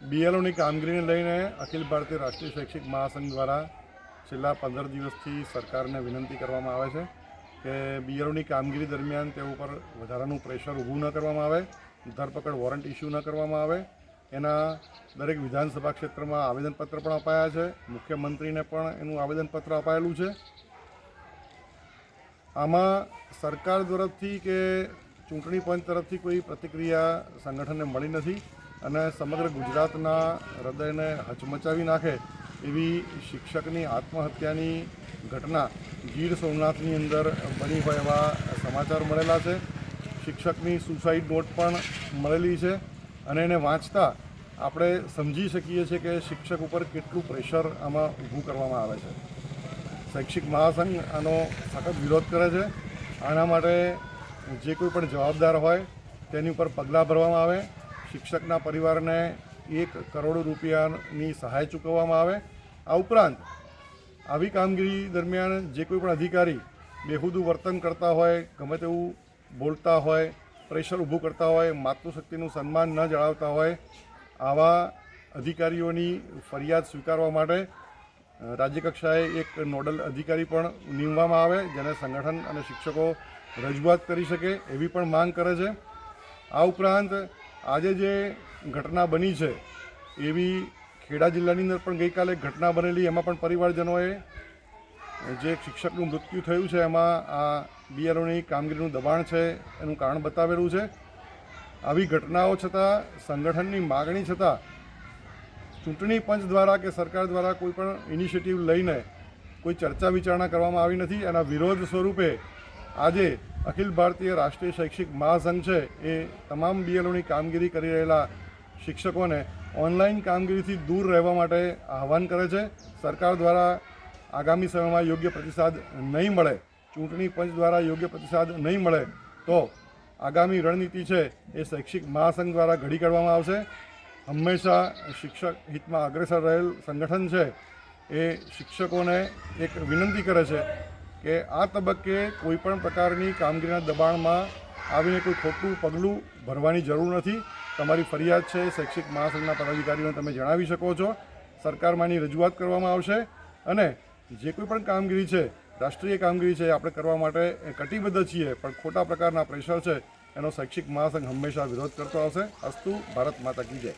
બીએલઓની કામગીરીને લઈને અખિલ ભારતીય રાષ્ટ્રીય શૈક્ષિક મહાસંઘ દ્વારા છેલ્લા પંદર દિવસથી સરકારને વિનંતી કરવામાં આવે છે કે બીએલઓની કામગીરી દરમિયાન તેઓ ઉપર વધારાનું પ્રેશર ઊભું ન કરવામાં આવે, ધરપકડ વોરંટ ઇસ્યુ ન કરવામાં આવે. એના દરેક વિધાનસભા ક્ષેત્રમાં આવેદનપત્ર પણ અપાયા છે. મુખ્યમંત્રીને પણ એનું આવેદનપત્ર અપાયેલું છે. આમાં સરકાર તરફથી કે ચૂંટણી પંચ તરફથી કોઈ પ્રતિક્રિયા સંગઠનને મળી નથી. અને સમગ્ર ગુજરાતના હૃદયને હચમચાવી નાખે એવી શિક્ષકની આત્મહત્યાની ઘટના ગીર સોમનાથની અંદર બની હોય એવા સમાચાર મળેલા છે. શિક્ષકની સુસાઇડ નોટ પણ મળેલી છે અને એને વાંચતા આપણે સમજી શકીએ છીએ કે શિક્ષક ઉપર કેટલું પ્રેશર આમાં ઊભું કરવામાં આવે છે. શૈક્ષિક મહાસંઘ આનો સખત વિરોધ કરે છે. આના માટે જે કોઈ પણ જવાબદાર હોય તેની ઉપર પગલાં ભરવામાં આવે. શિક્ષકના પરિવારને એક કરોડ રૂપિયાની સહાય ચૂકવવામાં આવે. આ ઉપરાંત આવી કામગીરી દરમિયાન જે કોઈ પણ અધિકારી બેહુદું વર્તન કરતા હોય, ગમે તેવું બોલતા હોય, પ્રેશર ઊભું કરતા હોય, માતૃશક્તિનું સન્માન ન જણાવતા હોય, આવા અધિકારીઓની ફરિયાદ સ્વીકારવા માટે રાજ્યકક્ષાએ એક નોડલ અધિકારી પણ નીમવામાં આવે, જેને સંગઠન અને શિક્ષકો રજૂઆત કરી શકે એવી પણ માંગ કરે છે. આ ઉપરાંત આજે જે ઘટના બની છે, એવી ખેડા જિલ્લાની અંદર પણ ગઈકાલે ઘટના બનેલી. એમાં પણ પરિવારજનોએ જે શિક્ષકનું મૃત્યુ થયું છે, એમાં આ બીઆરઓની કામગીરીનું દબાણ છે, એનું કારણ બતાવેલું છે. આવી ઘટનાઓ છતાં, સંગઠનની માગણી છતાં, ચૂંટણી પંચ દ્વારા કે સરકાર દ્વારા કોઈ પણ ઇનિશિયેટિવ લઈને કોઈ ચર્ચા વિચારણા કરવામાં આવી નથી. એના વિરોધ સ્વરૂપે આજે અખિલ ભારતીય રાષ્ટ્રીય શૈક્ષિક મહાસંઘ છે, એ તમામ બીએલઓની કામગીરી કરી રહેલા શિક્ષકોને ઓનલાઈન કામગીરીથી દૂર રહેવા માટે આહવાન કરે છે. સરકાર દ્વારા આગામી સમયમાં યોગ્ય પ્રતિસાદ નહીં મળે, ચૂંટણી પંચ દ્વારા યોગ્ય પ્રતિસાદ નહીં મળે, તો આગામી રણનીતિ છે, એ શૈક્ષિક મહાસંઘ દ્વારા ઘડી કાઢવામાં આવશે. હંમેશા શિક્ષક હિતમાં અગ્રેસર રહેલ સંગઠન છે, એ શિક્ષકોને એક વિનંતી કરે છે કે આ તબક્કે કોઈ પણ પ્રકારની કામગીરીના દબાણમાં આવીને કોઈ ખોટું પગલું ભરવાની જરૂર નથી. તમારી ફરિયાદ છે, શૈક્ષિક મહાસંઘના પદાધિકારીઓને તમે જણાવી શકો છો. સરકારમાંની રજૂઆત કરવામાં આવશે. અને જે કોઈ પણ કામગીરી છે, રાષ્ટ્રીય કામગીરી છે આપણે કરવા માટે કટિબદ્ધ છીએ, પણ ખોટા પ્રકારના પ્રેશર છે, એનો શૈક્ષિક મહાસંઘ હંમેશા વિરોધ કરતો આવશે. અસ્તુ, ભારત માતા કી જય.